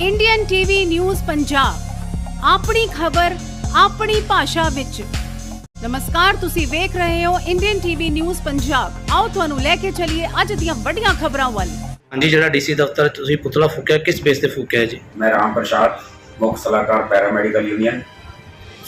Indian TV news Punjab ਆਪਣੀ ਖਬਰ ਆਪਣੀ ਭਾਸ਼ਾ ਵਿੱਚ। ਨਮਸਕਾਰ ਤੁਸੀਂ ਵੇਖ ਰਹੇ ਹੋ ਇੰਡੀਅਨ ਟੀਵੀ ਨਿਊਜ਼ ਪੰਜਾਬ ਆਓ ਤੁਹਾਨੂੰ ਲੈ ਕੇ ਚੱਲੀਏ ਅੱਜ ਦੀਆਂ ਵੱਡੀਆਂ ਖਬਰਾਂ ਵੱਲ। ਹਾਂਜੀ ਜਿਹੜਾ ਡੀਸੀ ਦਫ਼ਤਰ ਤੁਸੀਂ ਪੁਤਲਾ ਫੂਕਿਆ ਕਿਸ ਬੇਸ ਤੇ ਫੂਕਿਆ ਜੀ? ਮੈਂ ਰਾਮ ਪ੍ਰਸਾਦ ਮੁੱਖ ਸਲਾਹਕਾਰ ਪੈਰਾਮੈਡੀਕਲ ਯੂਨੀਅਨ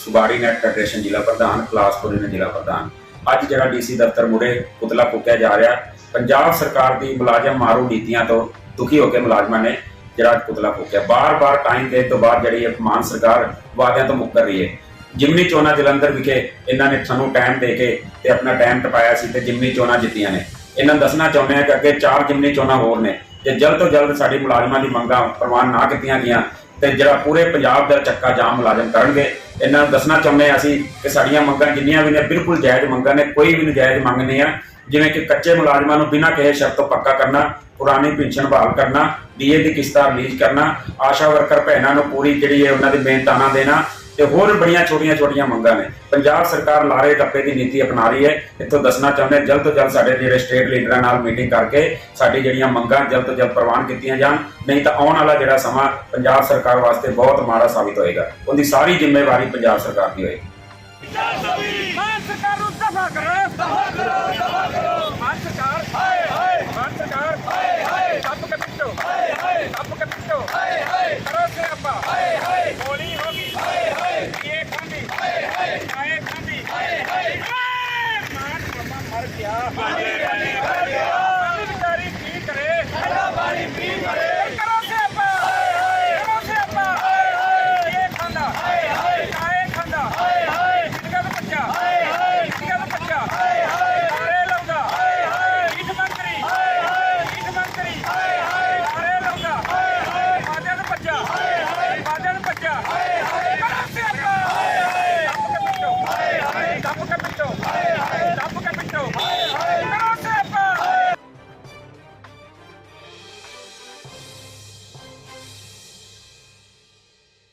ਸੁਬਾਰੀ ਨੈਟ ਫੈਡਰੇਸ਼ਨ ਜ਼ਿਲ੍ਹਾ ਪ੍ਰਧਾਨ ਕਲਾਸਪੁਰ ਯੂਨੀਅਨ ਜ਼ਿਲ੍ਹਾ ਪ੍ਰਧਾਨ। ਅੱਜ ਜਿਹੜਾ ਡੀਸੀ ਦਫ਼ਤਰ ਮੁਰੇ ਪੁਤਲਾ ਫੂਕਿਆ ਜਾ ਰਿਹਾ। ਪੰਜਾਬ ਸਰਕਾਰ ਦੀ ਮੁਲਾਜ਼ਮ ਮਾਰੂ ਨੀਤੀਆਂ ਤੋਂ ਦੁਖੀ ਹੋ ਕੇ ਮੁਲਾਜ਼ਮਾਂ ਨੇ ਜਿਹੜਾ ਅੱਜ ਪੁਤਲਾ ਫੂਕਿਆ। ਬਾਰ-ਬਾਰ ਟਾਈਮ ਦੇਣ ਤੋਂ ਬਾਅਦ ਜਿਹੜੀ ਇਹ ਮਾਨ ਸਰਕਾਰ ਵਾਅਦਿਆਂ ਤੋਂ ਮੁੱਕਰ ਰਹੀ ਹੈ। ਜਿਮਨੀ ਚੋਣਾਂ ਜਲੰਧਰ ਵਿਖੇ ਇਹਨਾਂ ਨੇ ਸਾਨੂੰ ਟਾਈਮ ਦੇ ਕੇ ਤੇ ਆਪਣਾ ਟਾਈਮ ਟਪਾਇਆ ਸੀ ਤੇ ਜਿਮਨੀ ਚੋਣਾਂ ਜਿੱਤੀਆਂ ਨੇ। ਇਹਨਾਂ ਨੂੰ ਦੱਸਣਾ ਚਾਹੁੰਦੇ ਆ ਕਿ ਅੱਗੇ ਚਾਰ ਜਿਮਨੀ ਚੋਣਾਂ ਹੋਰ ਨੇ। ਜੇ ਜਲਦ ਤੋਂ ਜਲਦ ਸਾਡੇ ਮੁਲਾਜ਼ਮਾਂ ਦੀ ਮੰਗਾਂ ਪ੍ਰਵਾਨ ਨਾ ਕੀਤੀਆਂ ਗਈਆਂ। ਤੇ ਜਿਹੜਾ ਪੂਰੇ ਪੰਜਾਬ ਦਾ ਚੱਕਾ ਜਾਮ ਮੁਲਾਜ਼ਮ ਕਰਨਗੇ। ਇਹਨਾਂ ਨੂੰ ਦੱਸਣਾ ਚਾਹੁੰਦੇ ਹਾਂ ਅਸੀਂ ਕਿ ਸਾਡੀਆਂ ਮੰਗਾਂ ਜਿੰਨੀਆਂ ਵੀ ਨੇ, ਬਿਲਕੁਲ ਜਾਇਜ਼ ਮੰਗਾਂ ਨੇ, ਕੋਈ ਵੀ ਨਜਾਇਜ਼ ਮੰਗ ਨਹੀਂ ਆ ਜਿਵੇਂ ਕਿ ਕੱਚੇ ਮੁਲਾਜ਼ਮਾਂ ਨੂੰ ਬਿਨਾਂ ਕਿਸੇ ਸ਼ਰਤ ਤੋਂ ਪੱਕਾ ਕਰਨਾ, ਪੁਰਾਣੀ ਪੈਨਸ਼ਨ ਬਹਾਲ ਕਰਨਾ, ਡੀਏ ਦੀ ਕਿਸ਼ਤਾਂ ਰਿਲੀਜ਼ ਕਰਨਾ, ਆਸ਼ਾ ਵਰਕਰ ਭੈਣਾਂ ਨੂੰ ਪੂਰੀ ਜਿਹੜੀ ਹੈ ਉਹਨਾਂ ਦੀ ਮਿਹਨਤਾਨਾ ਦੇਣਾ ਤੇ ਹੋਰ ਬੜੀਆਂ ਛੋਟੀਆਂ-ਛੋਟੀਆਂ ਮੰਗਾਂ ਨੇ। ਪੰਜਾਬ ਸਰਕਾਰ ਲਾਰੇ ਟੱਪੇ ਦੀ ਨੀਤੀ ਅਪਣਾ ਰਹੀ ਹੈ। ਇੱਥੋਂ ਦੱਸਣਾ ਚਾਹੁੰਦੇ ਹਾਂ, ਜਲਦ ਤੋਂ ਜਲਦ ਸਾਡੇ ਜਿਹੜੇ ਸਟੇਟ ਲੀਡਰਾਂ ਨਾਲ ਮੀਟਿੰਗ ਕਰਕੇ ਸਾਡੀ ਜਿਹੜੀਆਂ ਮੰਗਾਂ ਜਲਦ ਤੋਂ ਜਲਦ ਪ੍ਰਵਾਨ ਕੀਤੀਆਂ ਜਾਣ। ਨਹੀਂ ਤਾਂ ਆਉਣ ਵਾਲਾ ਜਿਹੜਾ ਸਮਾਂ ਪੰਜਾਬ ਸਰਕਾਰ ਵਾਸਤੇ ਬਹੁਤ ਮਾੜਾ ਸਾਬਿਤ ਹੋਏਗਾ। ਉਹਦੀ ਸਾਰੀ ਜ਼ਿੰਮੇਵਾਰੀ ਪੰਜਾਬ ਸਰਕਾਰ ਦੀ ਹੋਏਗੀ। Valeu!